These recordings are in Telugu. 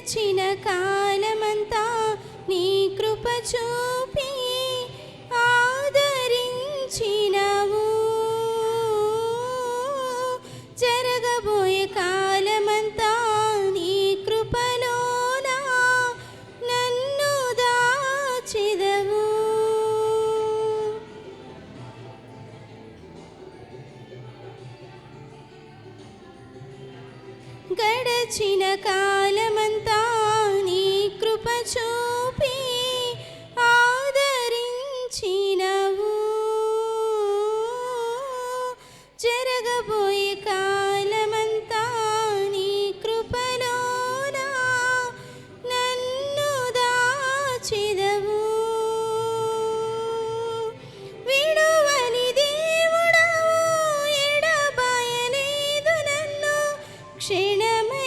గడిచిన కాలమంతా నీ కృప చూపి ఆదరించినవు. జరగబోయే కాలమంతా నీ కృపలోనా నన్ను దాచిదవు. గడచిన కా చూపి ఆదరించినవు. జరగబోయే కాలమంతా నీ కృపలోన నన్ను దాచిదవు. విడువని దేవుడవు ఎడబాయలేదు నన్ను క్షణమే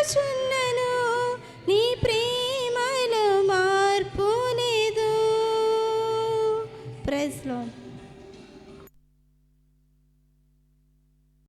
చూచున్నను. నీ ప్రేమలో మార్పు లేదు. ప్రైజ్లో